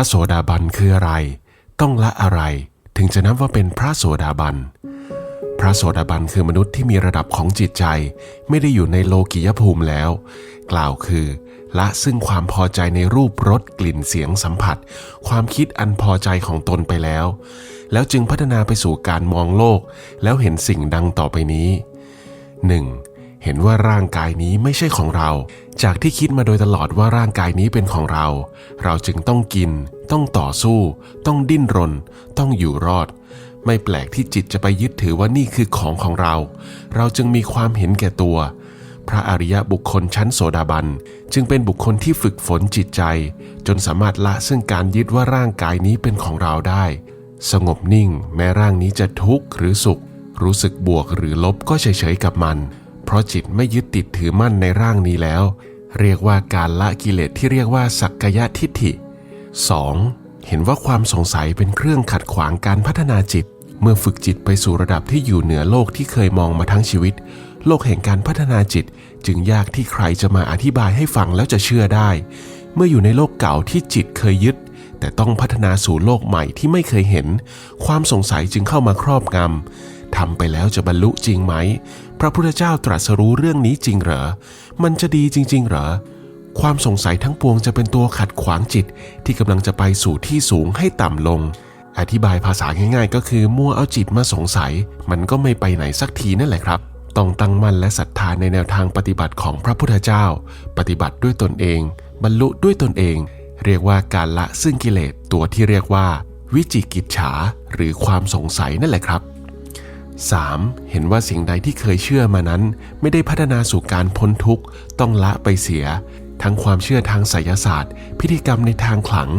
ระโสดาบันคืออะไร ต้องละอะไร ถึงจะนับว่าเป็นพระโสดาบัน พระโสดาบันคือมนุษย์ที่มีระดับของจิตใจ ไม่ได้อยู่ในโลกิยภูมิแล้ว กล่าวคือ ละซึ่งความพอใจในรูปรสกลิ่นเสียงสัมผัส ความคิดอันพอใจของตนไปแล้ว แล้วจึงพัฒนาไปสู่การมองโลก แล้วเห็นสิ่งดังต่อไปนี้ 1. เห็นว่าร่างกายนี้ไม่ใช่ของเรา จากที่คิดมาโดยตลอดว่าร่างกายนี้เป็นของเรา เราจึงต้องกิน ต้องต่อสู้ ต้องดิ้นรน ต้องอยู่รอด ไม่แปลกที่จิตจะไปยึดถือว่านี่คือของของเรา เราจึงมีความเห็นแก่ตัว พระอริยบุคคลชั้นโสดาบัน จึงเป็นบุคคลที่ฝึกฝนจิตใจ จนสามารถละซึ่งการยึดว่าร่างกายนี้เป็นของเราได้ สงบนิ่ง แม้ร่างนี้จะทุกข์หรือสุข รู้สึกบวกหรือลบก็เฉยๆกับมัน เพราะจิตไม่ยึดติดถือมั่นในร่างนี้แล้ว เรียกว่าการละกิเลสที่เรียกว่าสักกายทิฏฐิ 2. เห็นว่าความสงสัยเป็นเครื่องขัดขวางการพัฒนาจิต เมื่อฝึกจิตไปสู่ระดับที่อยู่เหนือโลกที่เคยมองมาทั้งชีวิต โลกแห่งการพัฒนาจิต จึงยากที่ใครจะมาอธิบายให้ฟังแล้วจะเชื่อได้ เมื่ออยู่ในโลกเก่าที่จิตเคยยึด แต่ต้องพัฒนาสู่โลกใหม่ที่ไม่เคยเห็น ความสงสัยจึงเข้ามาครอบงำทำไปแล้วจะบรรลุจริงไหม พระพุทธเจ้าตรัสรู้เรื่องนี้จริงเหรอ มันจะดีจริง ๆ เหรอ ความสงสัยทั้งปวงจะเป็นตัวขัดขวางจิตที่กำลังจะไปสู่ที่สูงให้ต่ำลง อธิบายภาษาง่ายๆ ก็คือมัวเอาจิตมาสงสัย มันก็ไม่ไปไหนสักทีนั่นแหละครับ ต้องตั้งมั่นและศรัทธาในแนวทางปฏิบัติของพระพุทธเจ้า ปฏิบัติด้วยตนเอง บรรลุด้วยตนเอง เรียกว่าการละซึ่งกิเลสตัวที่เรียกว่า วิจิกิจฉาหรือความสงสัยนั่นแหละครับ 3. เห็นว่าสิ่งใดที่เคยเชื่อมานั้น ไม่ได้พัฒนาสู่การพ้นทุกข์ ต้องละไปเสีย ทั้งความเชื่อทางไสยศาสตร์ พิธีกรรมในทางขลัง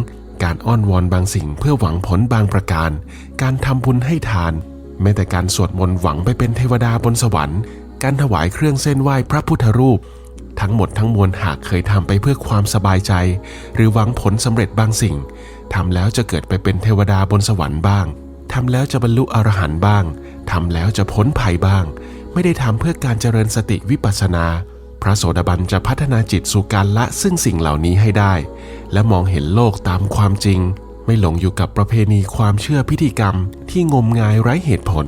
การอ้อนวอนบางสิ่งเพื่อหวังผลบางประการ การทำบุญให้ทาน แม้แต่การสวดมนต์หวังไปเป็นเทวดาบนสวรรค์ การถวายเครื่องเส้นไหว้พระพุทธรูป ทั้งหมดทั้งมวลหากเคยทำไปเพื่อความสบายใจ หรือหวังผลสำเร็จบางสิ่งทำแล้วจะเกิดไปเป็นเทวดาบนสวรรค์บ้างทำแล้วจะบรรลุอรหันต์บ้าง ทำแล้วจะพ้นภัยบ้าง ไม่ได้ทำเพื่อการเจริญสติวิปัสสนา พระโสดาบันจะพัฒนาจิตสู่การละซึ่งสิ่งเหล่านี้ให้ได้ และมองเห็นโลกตามความจริง ไม่หลงอยู่กับประเพณีความเชื่อพิธีกรรมที่งมงายไร้เหตุผล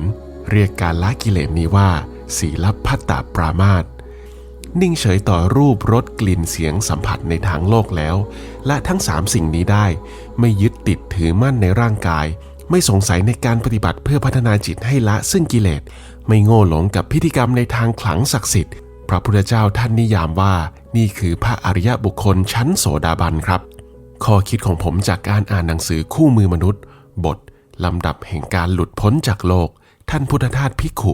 เรียกการละกิเลสนี้ว่าศีลพัตตาปรามาตนิ่งเฉยต่อรูปรสกลิ่นเสียงสัมผัสในทางโลกแล้ว และทั้งสามสิ่งนี้ได้ ไม่ยึดติดถือมั่นในร่างกาย ไม่สงสัยในการปฏิบัติเพื่อพัฒนาจิตให้ละซึ่งกิเลส ไม่โง่หลงกับพิธีกรรมในทางขลังศักดิ์สิทธิ์ พระพุทธเจ้าท่านนิยามว่า นี่คือพระอริยบุคคลชั้นโสดาบันครับ ข้อคิดของผมจากการอ่านหนังสือคู่มือมนุษย์ บท ลำดับแห่งการหลุดพ้นจากโลก ท่านพุทธทาสภิกขุ